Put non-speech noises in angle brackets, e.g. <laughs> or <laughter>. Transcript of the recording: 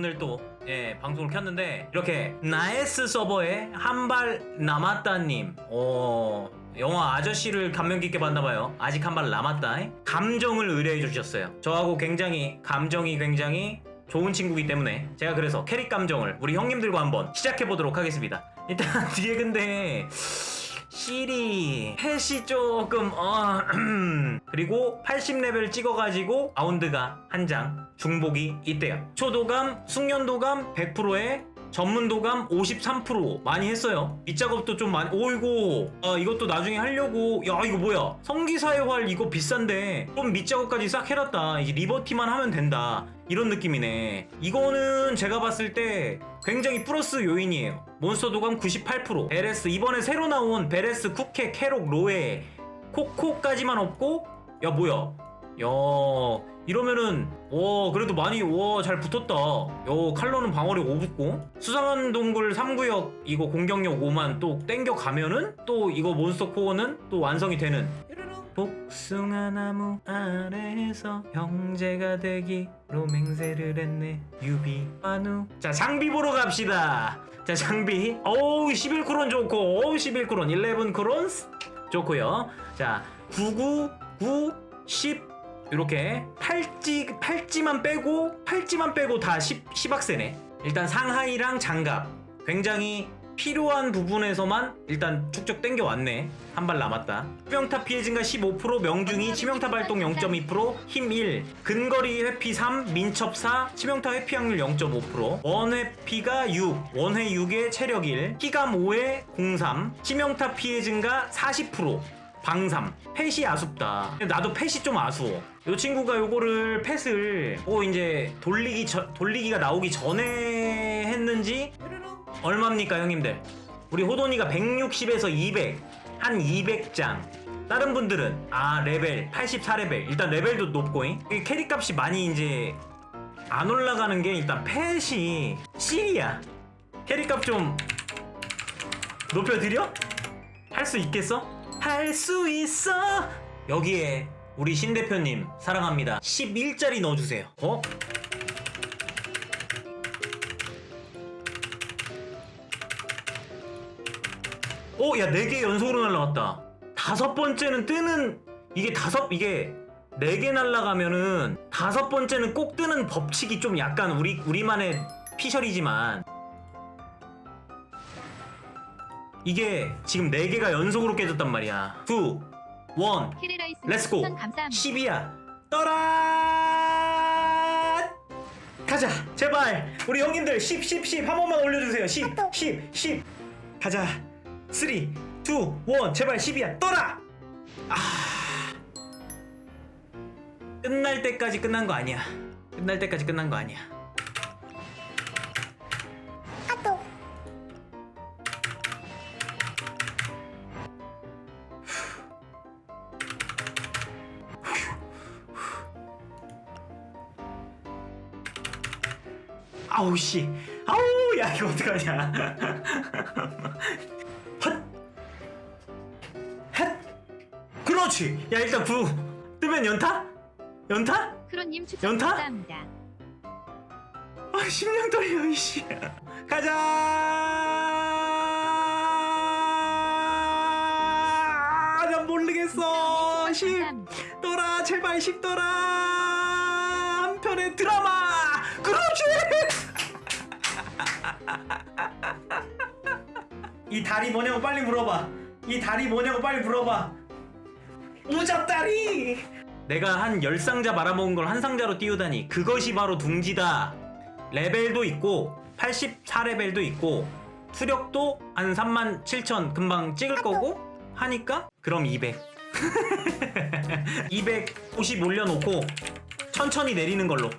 오늘 또 예, 방송을 켰는데 이렇게 나에스 서버에 한 발 남았다님. 어 영화 아저씨를 감명 깊게 봤나봐요. 아직 한 발 남았다. 감정을 의뢰해 주셨어요. 저하고 굉장히 감정이 굉장히 좋은 친구이기 때문에 제가 그래서 캐릭 감정을 우리 형님들과 한번 시작해 보도록 하겠습니다. 일단 <laughs> 뒤에 근데 실이 펫이 조금 어 <clears throat> 그리고 80레벨 찍어가지고 아운드가 한 장 중복이 있대요. 초도감 숙련도감 100%에 전문도감 53% 많이 했어요. 밑작업도 좀 많이 오이고 아, 이것도 나중에 하려고 야 이거 뭐야? 성기사의 활 이거 비싼데 좀 밑작업까지 싹 해놨다. 이제 리버티만 하면 된다 이런 느낌이네. 이거는 제가 봤을 때 굉장히 플러스 요인이에요. 몬스터 도감 98% 베레스 이번에 새로 나온 베레스 쿠케 캐록 로에 코코까지만 없고 야 뭐야? 야 이러면은 와 그래도 많이 와잘 붙었다. 야 칼로는 방어력 5 붙고 수상한 동굴 3구역 이거 공격력 5만 또 땡겨 가면은 또 이거 몬스터 코어는 또 완성이 되는 복숭아 나무 아래에서 형제가 되기로 맹세를 했네 유비. 만우 자 장비 보러 갑시다. 자 장비. 어우 11크론 좋고. 어우 11크론. 11크론 좋고요. 자 99, 9, 10 이렇게 팔찌 팔찌만 빼고 팔찌만 빼고 다 10, 10악세네. 일단 상하이랑 장갑. 굉장히 필요한 부분에서만 일단 쭉쭉 땡겨 왔네. 한 발 남았다. 치명타 피해 증가 15% 명중이 치명타 발동 0.2%힘 1 근거리 회피 3 민첩 4 치명타 회피 확률 0.5% 원회피가 6 원회 6에 체력 1 피감 5에 03 치명타 피해 증가 40% 방삼. 펫이 아쉽다. 나도 펫이 좀 아쉬워. 이 친구가 요거를 펫을 뭐 이제 돌리기 저, 돌리기가 나오기 전에 했는지 얼마입니까 형님들? 우리 호돈이가 160에서 200 한 200장. 다른 분들은 아 레벨 84레벨. 일단 레벨도 높고 이 캐릭 값이 많이 이제 안 올라가는 게 일단 펫이 C야. 캐릭 값 좀 높여드려? 할 수 있겠어? 할 수 있어! 여기에 우리 신 대표님 사랑합니다. 11짜리 넣어주세요. 어? 오, 야, 네 개 연속으로 날라갔다. 다섯 번째는 뜨는, 이게 다섯, 이게 네 개 날라가면은 다섯 번째는 꼭 뜨는 법칙이 좀 약간 우리, 우리만의 피셜이지만 이게 지금 네 개가 연속으로 깨졌단 말이야. 2, 1, 키리라이스 렛츠고. 추천 감사합니다. 10이야. 떠라! 가자, 제발. 우리 형님들 10, 10, 10. 한 번만 올려주세요. 10, 10, 10. 가자. 3, 2, 1. 제발 10이야. 떠라! 아. 끝날 때까지 끝난 거 아니야. 끝날 때까지 끝난 거 아니야. 아우 씨 아우 야 이거 어떡하냐 그렇지 야 일단 구 뜨면 연타? 연타? 크로님 추천 연타? 감사합니다. 아 심장 떨려 이씨 가자 난 모르겠어 10 감사합니다. 떠라 제발 10 떠라 한 편의 드라마 그렇지 <laughs> 이 달이 뭐냐고 빨리 물어봐 이 달이 뭐냐고 빨리 물어봐 우잡다리. 내가 한 10상자 말아먹은 걸 한 상자로 띄우다니 그것이 바로 둥지다. 레벨도 있고 84레벨도 있고 투력도 한 3만 7천 금방 찍을 거고 하니까 그럼 200 250 <laughs> 올려놓고 천천히 내리는 걸로